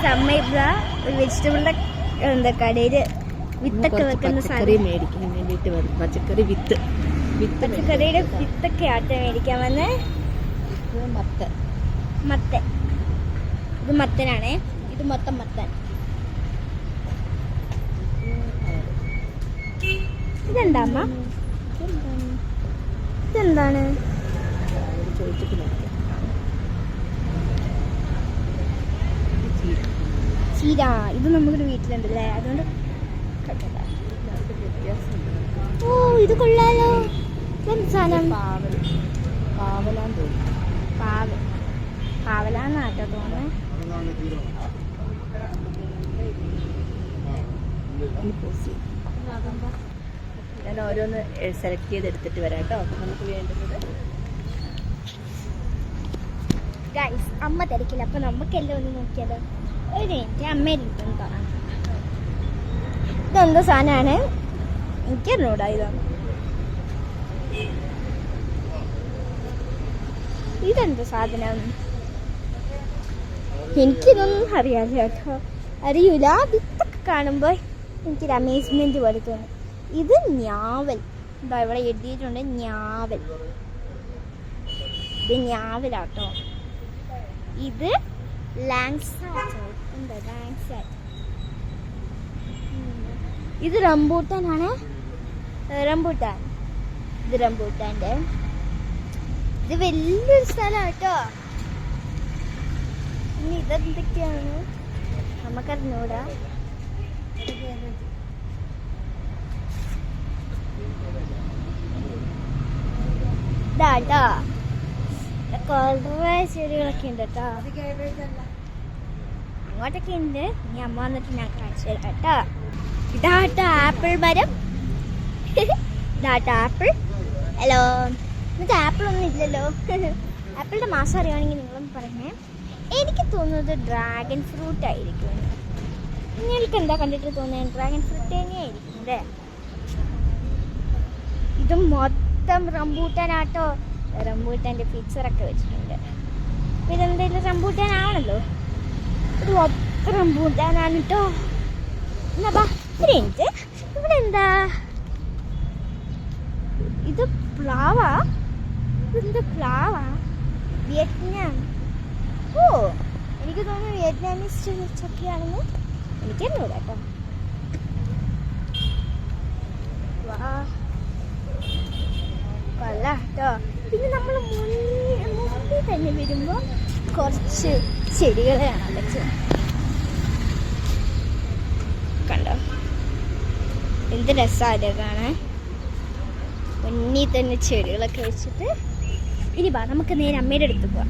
ഇതാ ഒരു വെജിറ്റബിളിന്റെ എന്താ കടയിൽ വിത്തൊക്കെ വെക്കുന്ന സാധനം. മേടിക്കാൻ വേണ്ടിയിട്ട് വന്നു. പച്ചക്കറി വിത്ത്. വിത്ത് പച്ചക്കറിയുടെ വിത്തൊക്കെ ആട്ട മേടിക്കാൻ വന്ന്. ഇത് മത്ത. മത്തൻ ഇത് മത്തനാണേ. ഇത് മൊത്തം മത്തൻ. ഇതെന്താ അമ്മ? ഇതെന്താണ്? ചോദിച്ചിട്ട് ചീര ഇത് നമ്മുടെ വീട്ടിലുണ്ടല്ലേ? അതുകൊണ്ട്. ഓ ഇത് കൊള്ളാലോ. സാധനം? പാവൽ. പാവലാന്ന് തോന്നുന്നു. പാവ പാവലാന്നാട്ടോ തോന്നുന്നത്. ഞാൻ ഓരോന്ന് സെലക്ട് ചെയ്ത് എടുത്തിട്ട് വരാം കേട്ടോ. നമുക്ക് വേണ്ടുന്നത് ഗൈസ് അമ്മ തിരക്കില്ല. അപ്പൊ നമുക്കെല്ലാം ഒന്ന് നോക്കിയാലോ? ഒരു മിനിറ്റ് അടുത്തൊന്ന് കാണാം. ഇതെന്തോ സാധനമാണ്? എനിക്കറിഞ്ഞൂടാ ഇതാണ് ഇതെന്ത് സാധനം? എനിക്കിതൊന്നും അറിയാതെ കേട്ടോ. അറിയൂല. ഇതൊക്കെ കാണുമ്പോൾ എനിക്കൊരു അമേസ്മെന്റ് പോലെ തോന്നും. ഇത് ഞാവൽ. എന്താ ഇവിടെ എഴുതിയിട്ടുണ്ട് ഞാവൽ. ഇത് ഞാവലാട്ടോ. ഇത് ലാങ്സാറ്റ് റംബൂട്ടാൻ ആണ് ഇത് റംബൂട്ടാൻ. ഇത് റംബൂട്ടാന്റെ. ഇത് വലിയൊരു സ്ഥലമാണ് കേട്ടോ ഇനി ഇതെന്തൊക്കെയാണ്? നമുക്കറിഞ്ഞൂടാ. ഇതാട്ടോ. കുറേ ചെടികളൊക്കെ ഉണ്ട് കേട്ടോ അങ്ങോട്ടൊക്കെ ഉണ്ട്. ഇനി അമ്മ വന്നിട്ട് ഞാൻ കാണിച്ചു തരാം കേട്ടോ ഇതാട്ടോ ആപ്പിൾ മരം. ഇതാട്ടോ ആപ്പിൾ. ഹലോ. എന്നിട്ട് ആപ്പിൾ ഒന്നും ഇല്ലല്ലോ. ആപ്പിളിന്റെ മാസം അറിയുവാണെങ്കിൽ നിങ്ങളും പറഞ്ഞേ എനിക്ക് തോന്നുന്നത് ഡ്രാഗൺ ഫ്രൂട്ട് ആയിരിക്കും. നിങ്ങൾക്ക് എന്താ കണ്ടിട്ട് തോന്നുന്നത് ഡ്രാഗൺ ഫ്രൂട്ട് തന്നെയായിരിക്കും അല്ലേ ഇത് മൊത്തം റംബൂട്ടാനാട്ടോ. റംബൂട്ടാന്റെ പിക്ചറൊക്കെ വെച്ചിട്ടുണ്ട്. ഇതെന്തായാലും ഇതെന്തായാലും റംബൂട്ടാനാണല്ലോ ഇത് ഒത്ത റംബൂട്ടാനാണ് കേട്ടോ എന്നാ ഇവിടെ എന്താ ഇത് പ്ലാവാ? ഇത് പ്ലാവാ? വിയറ്റ്നാം. ഓ എനിക്ക് തോന്നുന്നു വിയറ്റ്നാമീസ് ഒക്കെയാണെന്ന് എനിക്കറിഞ്ഞൂടാ കേട്ടോ വാ കൊള്ള കേട്ടോ പിന്നെ നമ്മൾ മുന്നിൽ തന്നെ വരുമ്പോൾ കുറച്ച് ചെടികളെ കാണാൻ പറ്റും കണ്ടോ? എന്ത് രസമാണ് കാണാൻ. മുന്നിൽ തന്നെ ചെടികളൊക്കെ വെച്ചിട്ട് ഇനി വാ നമുക്ക് നേരെ അമ്മയുടെ അടുത്ത് പോവാം.